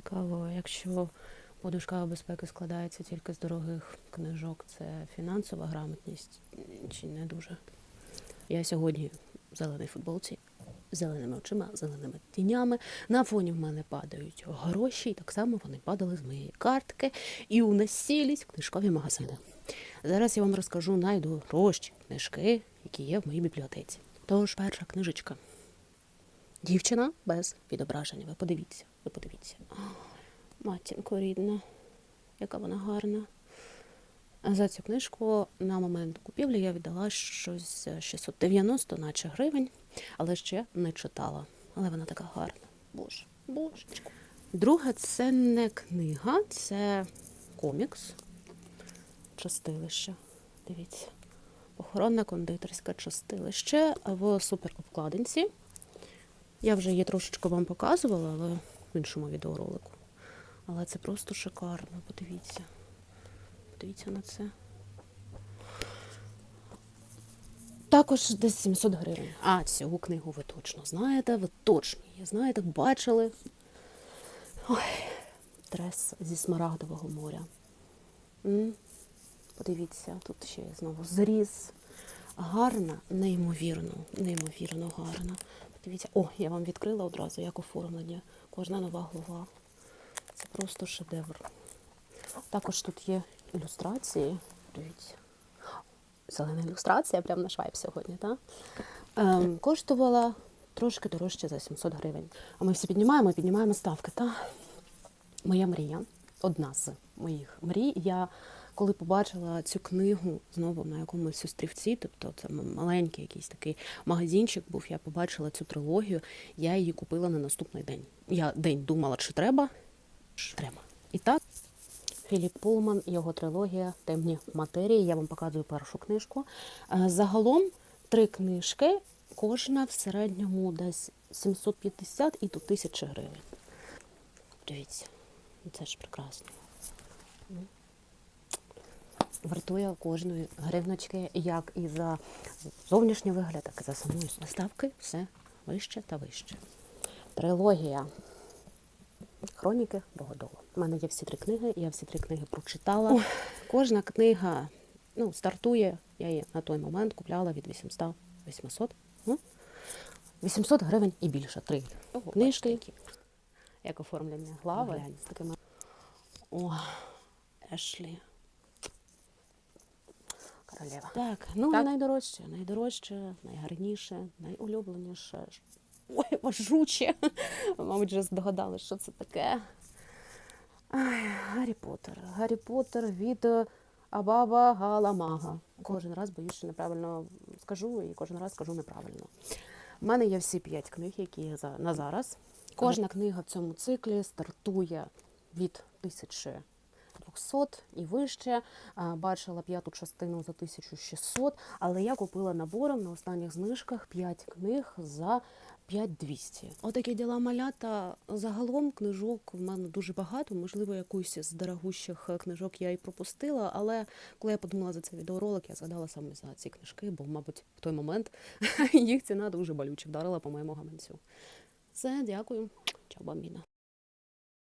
цікаво, якщо подушка безпеки складається тільки з дорогих книжок, це фінансова грамотність чи не дуже. Я сьогодні в зеленій футболці, зеленими очима, зеленими тінями. На фоні в мене падають гроші, і так само вони падали з моєї картки і уносились в книжкові магазини. Зараз я вам розкажу найдорожчі книжки, які є в моїй бібліотеці. Тож, перша книжечка. Дівчина без відображення. Ви подивіться, ви подивіться. Матінко рідна, яка вона гарна. За цю книжку на момент купівлі я віддала щось 690, наче гривень, але ще не читала. Але вона така гарна. Боже, божечко. Друга це не книга, це комікс. Частилище. Дивіться. Похоронне кондитерське частилище в суперобкладинці. Я вже її трошечки вам показувала, але в іншому відеоролику. Але це просто шикарно. Подивіться. Подивіться на це. Також десь 700 гривень. А цю книгу ви точно знаєте, ви точно її знаєте, бачили. Ой, трес зі Смарагдового моря. М? Подивіться, тут ще знову зріз. Гарна, неймовірно, неймовірно гарна. Подивіться, о, я вам відкрила одразу, як оформлення. Кожна нова глава. Це просто шедевр. Також тут є ілюстрації. Дивіться. Зелена ілюстрація, прямо на швайп сьогодні, так? Ем, коштувала трошки дорожче за 700 гривень. А ми всі піднімаємо, піднімаємо ставки. Та моя мрія, одна з моїх мрій. Я коли побачила цю книгу знову на якомусь острівці, тобто це маленький якийсь такий магазинчик був, я побачила цю трилогію, я її купила на наступний день. Я день думала, чи треба, чи треба. І так, Філіп Пулман, його трилогія Темні матерії. Я вам показую першу книжку. Е, Загалом три книжки, кожна в середньому десь 750 і до 1000 гривень. Дивіться, це ж прекрасно. Вартує кожної гривночки, як і за зовнішній вигляд, так і за самої наставки, все вище та вище. Трилогія Хроніки Богодолу. У мене є всі три книги, я всі три книги прочитала. Кожна книга ну, стартує, я її на той момент купляла від 800 800 ну, 800 гривень і більше. Три книжки. Як оформлення глави з такими. О, Ешлі. Королева. Так, ну Так. найдорожче, найдорожче, найгарніше, найулюбленіше. Ой, важуче. Мабуть, вже здогадали, що це таке. Ай, Гаррі Поттер. Гаррі Поттер від е, Абаба Галамага. Кожен раз боюсь, що неправильно скажу, і кожен раз скажу неправильно. У мене є всі п'ять книг, які за- на зараз. Кожна книга в цьому циклі стартує від 1200 і вище. Бачила п'яту частину за 1600, але я купила набором на останніх знижках 5 книг за 5200. Отакі діла малята. Загалом книжок в мене дуже багато. Можливо, якусь з дорогущих книжок я і пропустила, але коли я подумала за цей відеоролик, я згадала саме за ці книжки, бо, мабуть, в той момент їх ціна дуже болюче вдарила по моєму гаманцю. Все, дякую. Чао, бамбіна.